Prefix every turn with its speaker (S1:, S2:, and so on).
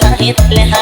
S1: หาเห็ดและหา